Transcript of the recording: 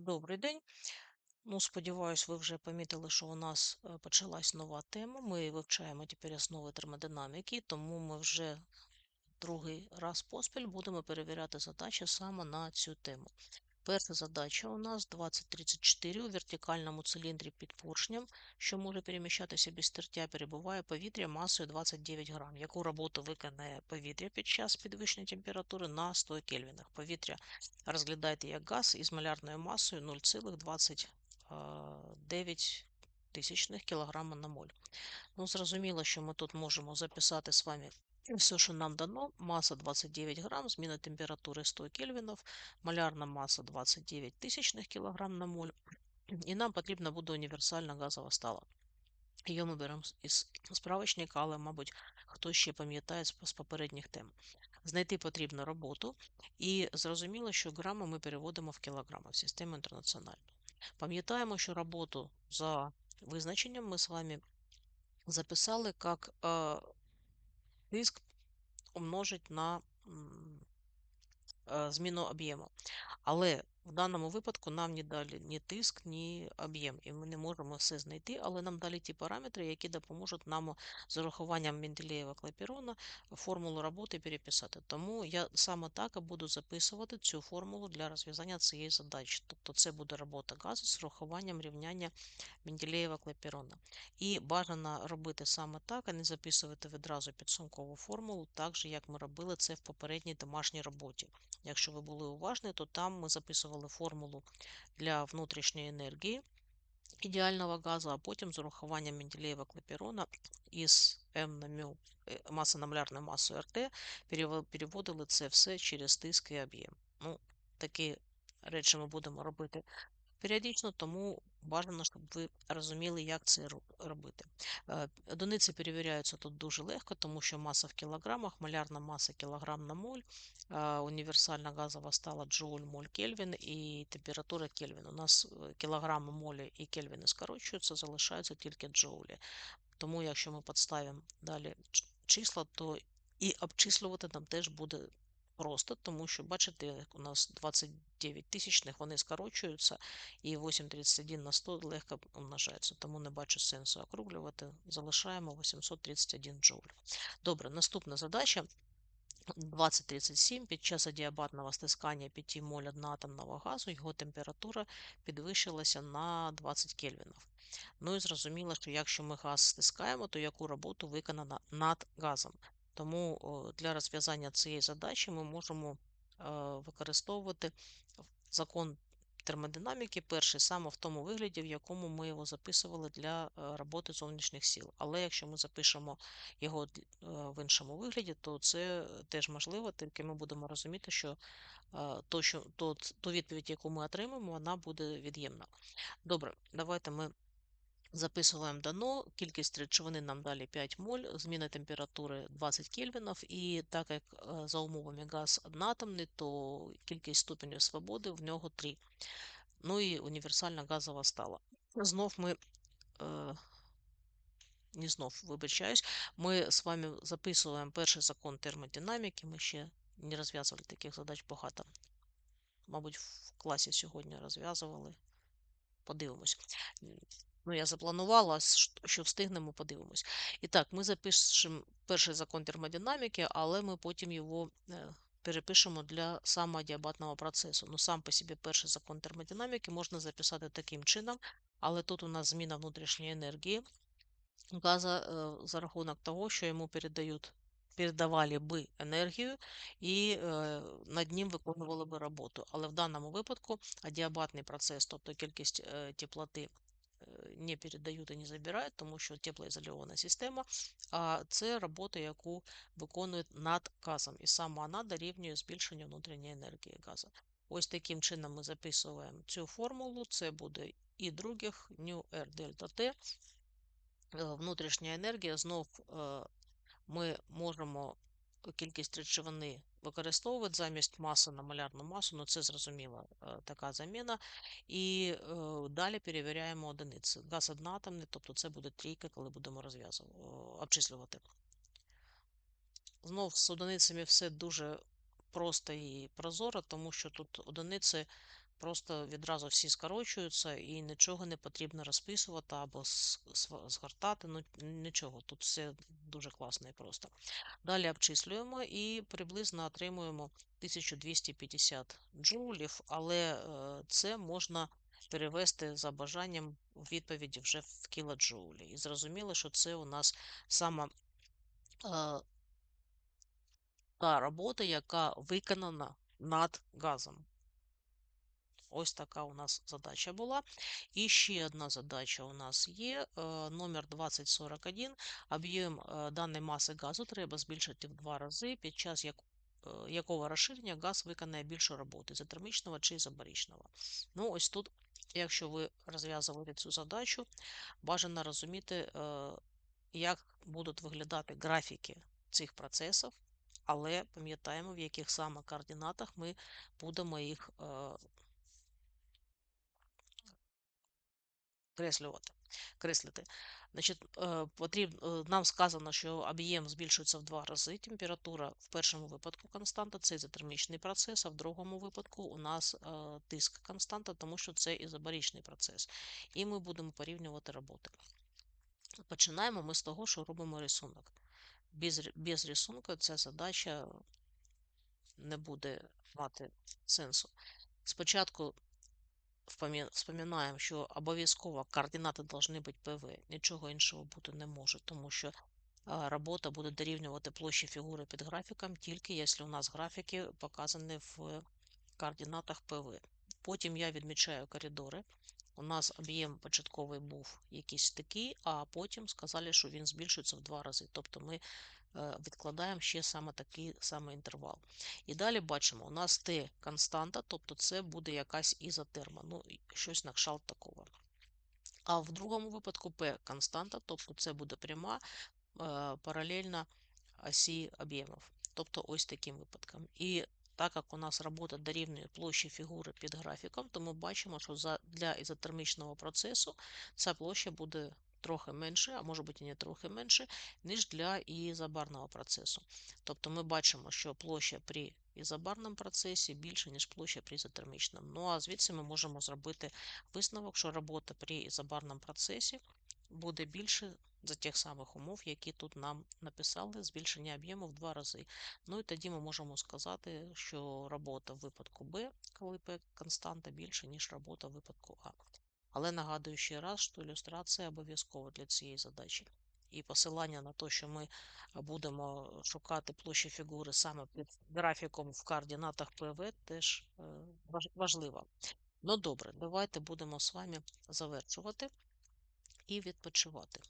Добрий день. Ну, сподіваюсь, ви вже помітили, що у нас е, почалась нова тема. Ми вивчаємо тепер основи термодинаміки, тому ми вже другий раз поспіль будемо перевіряти задачі саме на цю тему. Перша задача у нас 2034 у вертикальному циліндрі під поршнем, що може переміщатися без тертя, перебуває повітря масою 29 грам. Яку роботу виконає повітря під час підвищення температури на 100 кельвінах? Повітря розглядайте як газ із малярною масою 0,29 тисячних кілограма на моль. Ну, зрозуміло, що ми тут можемо записати з вами все, що нам дано. Маса 29 грам, зміна температури 100 кельвінів, малярна маса 29 тисячних кілограм на моль. І нам потрібна буде універсальна газова стала. Її ми беремо із справочника, але, мабуть, хтось ще пам'ятає з попередніх тем. Знайти потрібно роботу, і зрозуміло, що грами ми переводимо в кілограми в систему інтернаціональну. Пам'ятаємо, що роботу за визначенням ми з вами записали як е, тиск умножить на зміну об'єму. Але в даному випадку нам не дали ні тиск, ні об'єм, і ми не можемо все знайти, але нам дали ті параметри, які допоможуть нам з урахуванням Менделєєва клапірона формулу роботи переписати. Тому я саме так буду записувати цю формулу для розв'язання цієї задачі. Тобто це буде робота газу з урахуванням рівняння Менделєєва клапірона. І бажано робити саме так, а не записувати відразу підсумкову формулу, так же, як ми робили це в попередній домашній роботі. Якщо ви були уважні, то там ми записували формулу для внутрішньої енергії ідеального газу, а потім з урахуванням Менделєєва клапірона із М на мю е, маса на малярну РТ переводили це все через тиск і об'єм. Ну, Такі речі ми будемо робити періодично, тому бажано, щоб ви розуміли, як це робити. Е, одиниці перевіряються тут дуже легко, тому що маса в кілограмах, малярна маса кілограм на моль, універсальна газова стала джоуль, моль, кельвін і температура кельвін. У нас е, кілограми молі і кельвіни скорочуються, залишаються тільки джоулі. Тому, якщо ми підставимо далі числа, то і обчислювати нам теж буде просто, тому що, бачите, у нас 29 тисячних, вони скорочуються, і 8,31 на 100 легко умножається. Тому не бачу сенсу округлювати. Залишаємо 831 джоуль. Добре, наступна задача. 2037 під час адіабатного стискання 5 моль одноатомного газу його температура підвищилася на 20 кельвінів. Ну і зрозуміло, що якщо ми газ стискаємо, то яку роботу виконана над газом. Тому для розв'язання цієї задачі ми можемо використовувати закон термодинаміки, перший саме в тому вигляді, в якому ми його записували для роботи зовнішніх сил. Але якщо ми запишемо його в іншому вигляді, то це теж можливо, тільки ми будемо розуміти, що то, що то, ту відповідь, яку ми отримаємо, вона буде від'ємна. Добре, давайте ми Записуємо дано, кількість речовини нам далі 5 моль, зміна температури 20 кельвінів, і так як е, за умовами газ одноатомний, то кількість ступенів свободи в нього 3. Ну і універсальна газова стала. Знов ми, е, не знов вибачаюсь, ми з вами записуємо перший закон термодинаміки. Ми ще не розв'язували таких задач багато. Мабуть, в класі сьогодні розв'язували. Подивимось. Ну, я запланувала, що встигнемо, подивимось. І так, ми запишемо перший закон термодинаміки, але ми потім його е, перепишемо для самоадіабатного процесу. Ну, сам по собі перший закон термодинаміки можна записати таким чином, але тут у нас зміна внутрішньої енергії газа е, за рахунок того, що йому передають. Передавали би енергію і е, над ним виконували би роботу. Але в даному випадку адіабатний процес, тобто кількість е, теплоти не передають і не забирають, тому що теплоізольована система, а це робота, яку виконують над газом. І саме вона дорівнює збільшенню внутрішньої енергії газу. Ось таким чином ми записуємо цю формулу. Це буде і других ню R дельта T. Внутрішня енергія знов ми можемо кількість речовини використовувати замість маси на малярну масу, ну це зрозуміла така заміна. І далі перевіряємо одиниці. Газ одноатомний, тобто це буде трійка, коли будемо обчислювати. Знов з одиницями все дуже просто і прозоро, тому що тут одиниці просто відразу всі скорочуються і нічого не потрібно розписувати або згортати. Ну, нічого, тут все дуже класно і просто. Далі обчислюємо і приблизно отримуємо 1250 джоулів, але е, це можна перевести за бажанням відповіді вже в кілоджоулі. І зрозуміло, що це у нас сама е, та робота, яка виконана над газом. Ось така у нас задача була. І ще одна задача у нас є. е, Номер 2041. Об'єм е, даної маси газу треба збільшити в два рази, під час як, е, якого розширення газ виконає більшу роботу ізотермічного чи ізобарічного. Ну, ось тут, якщо ви розв'язуєте цю задачу, бажано розуміти, е, як будуть виглядати графіки цих процесів, але пам'ятаємо, в яких саме координатах ми будемо їх креслювати, креслити. Значить, е, потрібно, е, нам сказано, що об'єм збільшується в два рази. Температура в першому випадку константа, це ізотермічний процес, а в другому випадку у нас е, тиск константа, тому що це ізобарічний процес. І ми будемо порівнювати роботи. Починаємо ми з того, що робимо рисунок. Без, без рисунку ця задача не буде мати сенсу. Спочатку вспоминаємо, що обов'язково координати повинні бути ПВ, нічого іншого бути не може, тому що робота буде дорівнювати площі фігури під графіком, тільки якщо у нас графіки показані в координатах ПВ. Потім я відмічаю коридори. У нас об'єм початковий був якийсь такий, а потім сказали, що він збільшується в два рази. Тобто ми відкладаємо ще саме такий самий інтервал. І далі бачимо, у нас Т константа, тобто це буде якась ізотерма, ну щось на кшталт такого. А в другому випадку П константа, тобто це буде пряма е, паралельна осі об'ємів. Тобто ось таким випадком. І так як у нас робота дорівнює площі фігури під графіком, то ми бачимо, що для ізотермічного процесу ця площа буде трохи менше, а може бути і не трохи менше, ніж для ізобарного процесу. Тобто ми бачимо, що площа при ізобарному процесі більше, ніж площа при ізотермічному. Ну а звідси ми можемо зробити висновок, що робота при ізобарному процесі буде більше за тих самих умов, які тут нам написали, збільшення об'єму в два рази. Ну і тоді ми можемо сказати, що робота в випадку Б, коли П константа більше, ніж робота в випадку А. Але нагадую ще раз, що ілюстрація обов'язкова для цієї задачі. І посилання на те, що ми будемо шукати площі фігури саме під графіком в координатах ПВ, теж е, важливо. Ну добре, давайте будемо з вами завершувати і відпочивати.